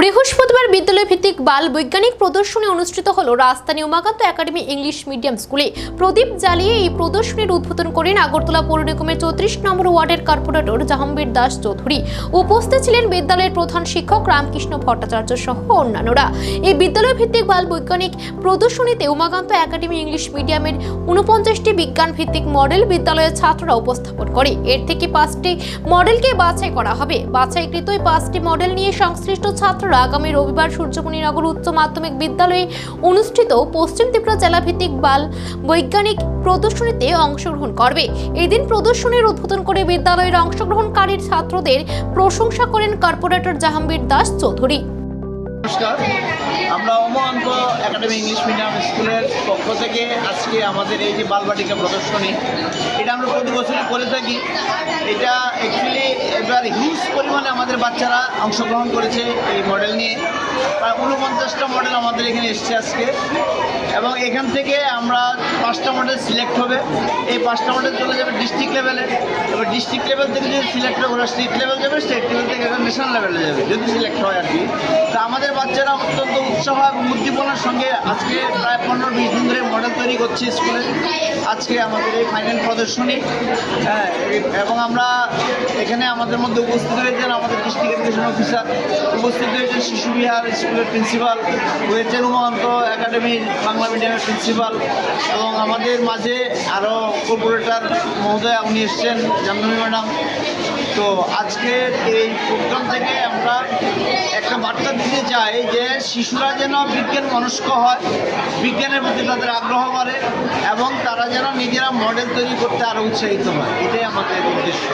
বৃহস্পতিবার বিদ্যালয় ভিত্তিক বাল বৈজ্ঞানিক প্রদর্শনী অনুষ্ঠিত হল রাজধানী উমাকান্ত একাডেমি ইংলিশ মিডিয়াম স্কুলে। প্রদীপ জ্বালিয়ে এই প্রদর্শনীর উদ্বোধন করেন আগরতলা পৌর নিগমের চৌত্রিশ নম্বর ওয়ার্ডের কর্পোরেটর জাহাম্বীর দাস চৌধুরী। উপস্থিত ছিলেন বিদ্যালয়ের প্রধান শিক্ষক রামকৃষ্ণ ভট্টাচার্য সহ অন্যান্যরা। এই বিদ্যালয় ভিত্তিক বাল বৈজ্ঞানিক প্রদর্শনীতে উমাকান্ত একাডেমি ইংলিশ মিডিয়ামের উনপঞ্চাশটি বিজ্ঞান ভিত্তিক মডেল বিদ্যালয়ের ছাত্ররা উপস্থাপন করে। এর থেকে পাঁচটি মডেলকে বাছাই করা হবে। বাছাইকৃত এই পাঁচটি মডেল নিয়ে সংশ্লিষ্ট ছাত্ররা আগামী রবিবার সূর্যমণিনগর উচ্চ মাধ্যমিক বিদ্যালয়ে অনুষ্ঠিত পশ্চিম ত্রিপুরা জেলা ভিত্তিক বাল বৈজ্ঞানিক প্রদর্শনীতে অংশগ্রহণ করবে। এদিন প্রদর্শনীর উদ্বোধন করে বিদ্যালয়ের অংশগ্রহণকারী ছাত্রদের প্রশংসা করেন কর্পোরেটর জাহাঙ্গীর দাস চৌধুরী। নমস্কার। আমরা অমন্ত একাডেমি ইংলিশ মিডিয়াম স্কুলের পক্ষ থেকে আজকে আমাদের এই যে বালবাটিকা প্রদর্শনী, এটা আমরা প্রতি বছরই করে থাকি। এটা অ্যাকচুয়ালি এবার হিউজ পরিমাণে আমাদের বাচ্চারা অংশগ্রহণ করেছে এই মডেল নিয়ে। প্রায় উনপঞ্চাশটা মডেল আমাদের এখানে এসছে আজকে। এবং এখান থেকে আমরা পাঁচটা মডেল সিলেক্ট হবে। এই পাঁচটা মডেল চলে যাবে ডিস্ট্রিক্ট লেভেলে এবার ডিস্ট্রিক্ট লেভেল থেকে যদি সিলেক্ট হবে ওরা স্টেট লেভেল যাবে স্টেট লেভেল থেকে ন্যাশনাল লেভেলে যাবে। যদি সিলেক্ট হয় আর কি। উৎসাহ উদ্দীপনার সঙ্গে আজকে প্রায় পনেরো বিশ দিন ধরে মডেল তৈরি করছে স্কুলে। আজকে আমাদের এই ফাইনাল প্রদর্শনী। হ্যাঁ এবং আমরা এখানে আমাদের মধ্যে উপস্থিত হয়েছেন আমাদের ডিস্ট্রিক্ট এডুকেশন অফিসার উপস্থিত হয়েছেন শিশু বিহার স্কুলের প্রিন্সিপাল হয়েছেন উমান্ত একাডেমির বাংলা মিডিয়ামের প্রিন্সিপাল এবং আমাদের মাঝে আরও কর্পোরেটর মহোদয় উনি এসছেন, জাহ্নবী ম্যাডাম। তো আজকে এই প্রোগ্রাম থেকে আমরা একটা বার্তা দিতে চাই যে শিশুরা যেন বিজ্ঞান মনস্ক হয়, বিজ্ঞানের প্রতি তাদের আগ্রহ করে এবং তারা যেন নিজেরা মডেল তৈরি করতে আরও উৎসাহিত হয়। এটাই আমাদের উদ্দেশ্য।